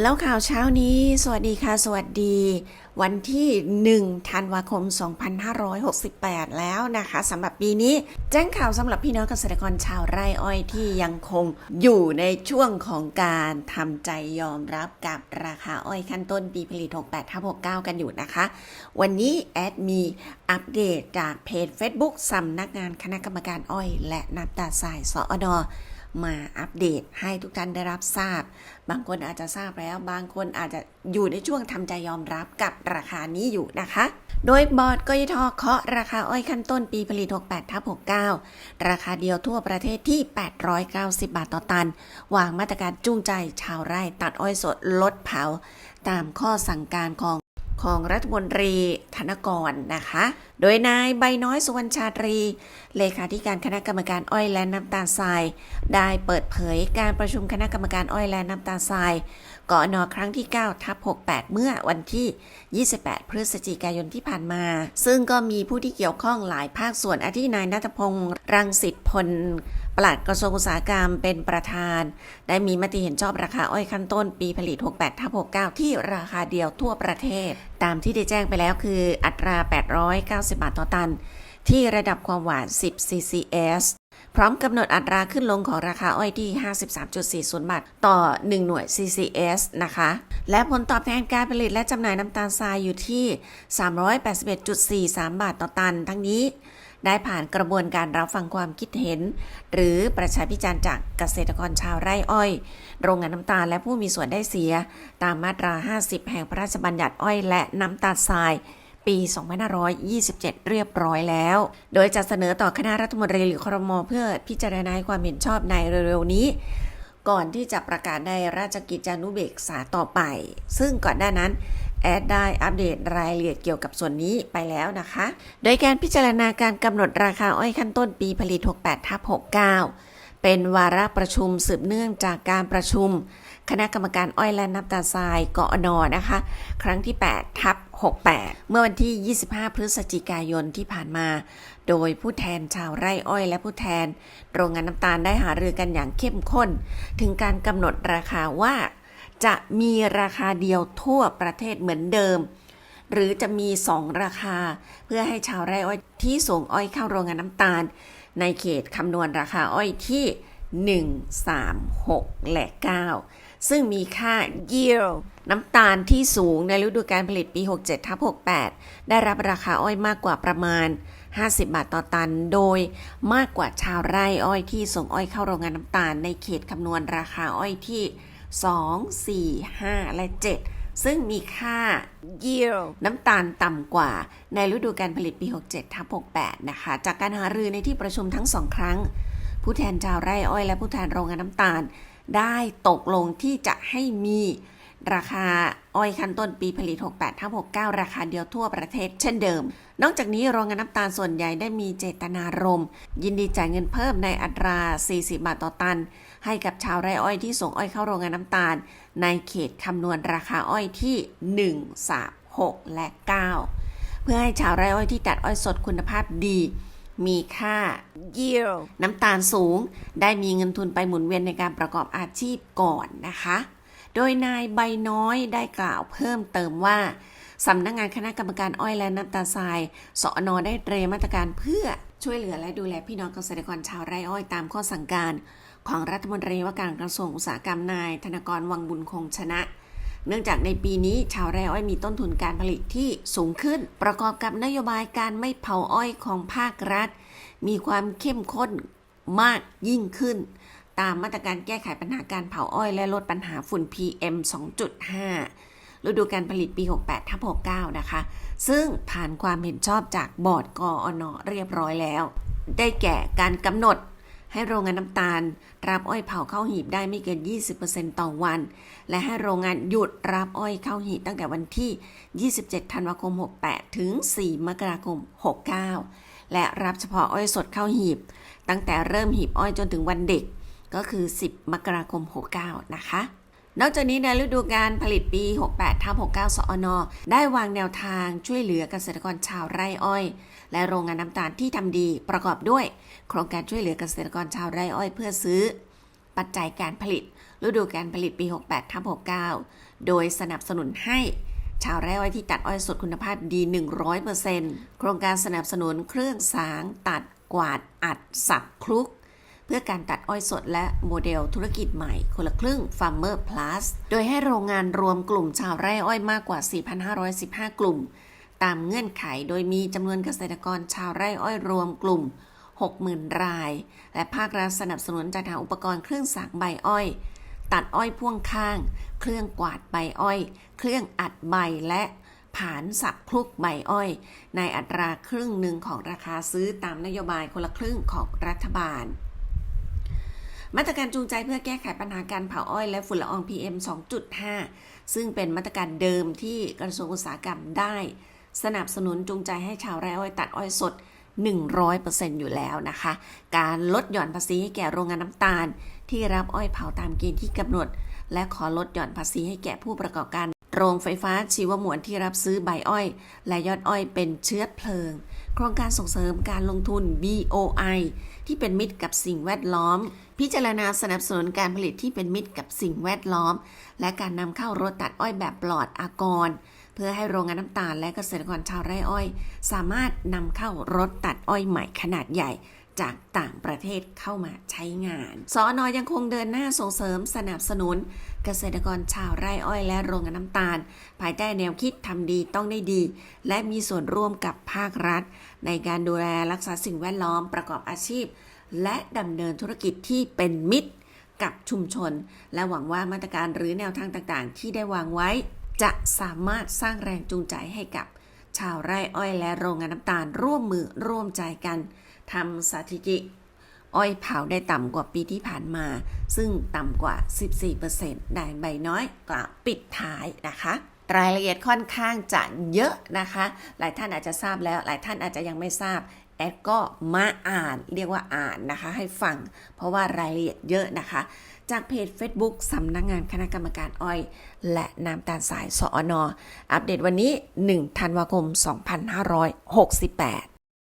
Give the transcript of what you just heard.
แล้วข่าวเช้านี้ สวัสดีค่ะ สวัสดี วันที่ 1 ธันวาคม 2568 แล้วนะคะสำหรับปีนี้ แจ้งข่าวสำหรับพี่น้องเกษตรกรชาวไร่อ้อยที่ยังคงอยู่ในช่วงของการทำใจยอมรับกับราคาอ้อยขั้นต้นปีผลิต 68ทับ69 กันอยู่นะคะ วันนี้แอดมีอัปเดตจากเพจ Facebook สำนักงานคณะกรรมการอ้อย และน้ำตาลทรายสอดอ มาอัปเดตให้ทุกท่านได้รับทราบ บางคนอาจจะทราบแล้ว บางคนอาจจะอยู่ในช่วงทำใจยอมรับกับราคานี้อยู่นะคะ โดยบอร์ดกยทเคาะราคาอ้อยขั้นต้นปีผลิต 68ทับ69 ราคาเดียวทั่วประเทศที่ 890 บาทต่อตัน วางมาตรการจูงใจชาวไร่ตัดอ้อยสดลดเผา ตามข้อสั่งการของ ของรัฐมนตรีธนกรนะคะ โดยนายใบน้อยสุวรรณชาตรี เลขาธิการคณะกรรมการอ้อยและน้ำตาลทราย ได้เปิดเผยการประชุมคณะกรรมการอ้อยและน้ำตาลทรายกอนอครั้งที่ 9 ทับ 68 เมื่อวันที่ 28 พฤศจิกายนที่ผ่านมา ซึ่งก็มีผู้ที่เกี่ยวข้องหลายภาคส่วนอาทินายนัทพงศ์รังสิตพลปลัดกระทรวงอุตสาหกรรมเป็นประธาน ได้มีมติเห็นชอบราคาอ้อยขั้นต้นปีผลิต 68ทับ69 ที่ราคาเดียวทั่วประเทศ ตามที่ได้แจ้งไปแล้วคืออัตรา 890 บาทต่อตัน ที่ระดับความหวาน 10 CCS พร้อมกำหนดอัตราขึ้นลงของราคาอ้อยที่ 53.40 บาท ต่อ 1 หน่วย CCS นะคะ และผลตอบแทนการผลิตและจำหน่ายน้ำตาลทรายอยู่ที่ 381.43 บาทต่อตัน ทั้งนี้ ได้ผ่านกระบวนการรับฟังความคิดเห็น หรือประชาพิจารณ์จากเกษตรกรชาวไร่อ้อย โรงงานน้ำตาลและผู้มีส่วนได้เสีย ตามมาตรา 50 แห่งพระราชบัญญัติอ้อยและน้ำตาลทรายปี 2527 เรียบร้อยแล้ว โดยจะเสนอต่อคณะรัฐมนตรีหรือครมเพื่อพิจารณาความเห็นชอบในเร็วๆนี้ ก่อนที่จะประกาศในราชกิจจานุเบกษาต่อไป ซึ่งก่อนหน้านั้น แอดได้อัปเดตรายละเอียดเกี่ยวกับส่วนนี้ไปแล้วนะคะ โดยการพิจารณาการกำหนดราคาอ้อยขั้นต้นปีผลิต 68ทับ69 เป็นวาระประชุมสืบเนื่องจากการประชุม คณะกรรมการอ้อยและน้ำตาลทรายกอนอนะคะ ครั้งที่ 8 ทับ68 เมื่อวันที่ 25 พฤศจิกายนที่ผ่านมา โดยผู้แทนชาวไร่อ้อยและผู้แทน โรงงานน้ำตาลได้หารือกันอย่างเข้มข้น ถึงการกำหนดราคาว่า จะมีราคาเดียวทั่วประเทศเหมือนเดิม หรือจะมี 2 ราคา เพื่อให้ชาวไร่อ้อยที่ส่งอ้อยเข้าโรงงานน้ำตาล ในเขตคำนวณราคาอ้อยที่ 1 3 6 และ 9 ซึ่งมีค่า yield น้ำตาลที่สูงในฤดูการผลิตปี 67ทับ68 ได้รับราคาอ้อยมากกว่าประมาณ 50 บาทต่อตัน โดยมากกว่าชาวไร่อ้อยที่ส่งอ้อยเข้าโรงงานน้ำตาล ในเขตคำนวณราคาอ้อยที่ 2 4 5 และ 7 ซึ่งมีค่า yield น้ำตาลต่ำกว่า ในฤดูการผลิตปี 67ทับ68 นะคะ จากการหารือในที่ประชุมทั้งสองครั้ง ผู้แทนชาวไร่อ้อยและผู้แทนโรงงานน้ำตาล ได้ตกลงที่จะให้มี ราคาอ้อยขั้นต้นปีผลิต 68ทับ69 ราคาเดียวทั่วประเทศเช่นเดิม นอกจากนี้โรงงานน้ำตาลส่วนใหญ่ได้มีเจตนารมณ์ ยินดีจ่ายเงินเพิ่มในอัตรา 40 บาทต่อตัน ให้กับชาวไร่อ้อยที่ส่งอ้อยเข้าโรงงานน้ำตาล ในเขตคำนวณราคาอ้อยที่ 1 3 6 และ 9 เพื่อให้ชาวไร่อ้อยที่ตัดอ้อยสดคุณภาพดีมีค่า yield น้ำตาลสูง ได้มีเงินทุนไปหมุนเวียนในการประกอบอาชีพก่อนนะคะ โดยนายใบน้อยได้กล่าวเพิ่มเติมว่าสำนักงงานคณะกรรมการอ้อยและน้ำตาลทรายสอนอได้เตรียมมาตรการเพื่อช่วยเหลือและดูแลพี่น้องเกษตรกรชาวไร่อ้อยตามข้อสั่งการ ของรัฐมนตรีว่าการกระทรวงอุตสาหกรรมนาย ธนกรวังบุญคงชนะ เนื่องจากในปีนี้ชาวไร่อ้อยมีต้นทุนการผลิตที่สูงขึ้น ประกอบกับนโยบายการไม่เผาอ้อยของภาครัฐ มีความเข้มข้นมากยิ่งขึ้น ตามมาตรการแก้ไขปัญหาการเผาอ้อยและลดปัญหาฝุ่น PM 2.5 ฤดูการผลิตปี 68ทับ69 นะคะ ซึ่งผ่านความเห็นชอบจากบอร์ดกอนอเรียบร้อยแล้ว ได้แก่การกำหนดให้โรงงานน้ำตาล รับอ้อยเผาเข้าหีบได้ไม่เกิน 20%ต่อวัน และให้โรงงานหยุดรับอ้อยเข้าหีบตั้งแต่วันที่ 27 ธันวาคม 68 ถึง 4 มกราคม 69 และรับเฉพาะอ้อยสดเข้าหีบ ตั้งแต่เริ่มหีบอ้อยจนถึงวันเด็ก ก็คือ 10 มกราคม 69 นะคะ นอกจากนี้ในฤดูการผลิตปี 68ทับ69 สอนอได้วางแนวทางช่วยเหลือเกษตรกรชาวไร่อ้อย และโรงงานน้ำตาลที่ทำดีประกอบด้วย โครงการช่วยเหลือเกษตรกรชาวไร่อ้อย เพื่อซื้อ ปัจจัยการผลิต ฤดูการผลิตปี 68ทับ69 โดยสนับสนุนให้ชาวไร่อ้อยที่ตัดอ้อยสดคุณภาพดี 100%โครงการสนับสนุนเครื่องสาง ตัดกวาดอัด สับคลุก พื่อการตัดอ้อยสดและโมเดลธุรกิจใหม่ คนละครึ่ง Farmer Plus โดยให้โรงงานรวมกลุ่มชาวไร่อ้อยมากกว่า 4,515 กลุ่ม ตามเงื่อนไขโดยมีจำนวนเกษตรกรชาวไร่อ้อยรวมกลุ่ม 60,000 ราย และภาครัฐสนับสนุนจัดหาอุปกรณ์เครื่องสักใบอ้อย ตัดอ้อยพ่วงข้าง เครื่องกวาดใบอ้อย เครื่องอัดใบและผานสับคลุกใบอ้อย ในอัตราครึ่งหนึ่งของราคาซื้อตามนโยบายคนละครึ่งของรัฐบาล มาตรการจูงใจเพื่อแก้ไขปัญหาการเผาอ้อยและฝุ่นละออง PM 2.5 ซึ่งเป็นมาตรการเดิมที่กระทรวงอุตสาหกรรมได้ สนับสนุนจูงใจให้ชาวไร่อ้อยตัดอ้อยสด 100%อยู่แล้วนะคะ การลดหย่อนภาษีให้แก่โรงงานน้ำตาล ที่รับอ้อยเผาตามเกณฑ์ที่กำหนด และขอลดหย่อนภาษีให้แก่ผู้ประกอบการ โรงไฟฟ้าชีวมวลที่รับซื้อใบอ้อย และยอดอ้อยเป็นเชื้อเพลิง โครงการส่งเสริมการลงทุน BOI ที่เป็นมิตรกับสิ่งแวดล้อม พิจารณาสนับสนุนการผลิตที่เป็นมิตรกับสิ่งแวดล้อม และการนำเข้ารถตัดอ้อยแบบปลอดอากร เพื่อให้โรงงานน้ำตาลและเกษตรกรชาวไร่อ้อย สามารถนำเข้ารถตัดอ้อยใหม่ขนาดใหญ่จากต่างประเทศเข้ามาใช้งาน สอนอยังคงเดินหน้าส่งเสริมสนับสนุน เกษตรกรชาวไร่อ้อยและโรงงานน้ำตาล ภายใต้แนวคิดทำดีต้องได้ดี และมีส่วนร่วมกับภาครัฐ ในการดูแลรักษาสิ่งแวดล้อมประกอบอาชีพ และดำเนินธุรกิจที่เป็นมิตรกับชุมชน และหวังว่ามาตรการหรือแนวทางต่างๆ ที่ได้วางไว้ จะสามารถสร้างแรงจูงใจให้กับ ชาวไร่อ้อยและโรงงานน้ำตาลร่วมมือร่วมใจกันทำสถิติอ้อยเผาได้ต่ำกว่าปีที่ผ่านมา ซึ่งต่ำกว่า 14%ได้ใบน้อยกล่าวปิดท้ายนะคะ รายละเอียดค่อนข้างจะเยอะนะคะ หลายท่านอาจจะทราบแล้ว หลายท่านอาจจะยังไม่ทราบ แอดก็มาอ่านเรียกว่าอ่านนะคะ ให้ฟัง เพราะว่ารายละเอียดเยอะนะคะ จากเพจ Facebook สำนักงงานคณะกรรมการอ้อย และน้ำตาลสายสอนออัปเดตวันนี้ 1 ธันวาคม 2568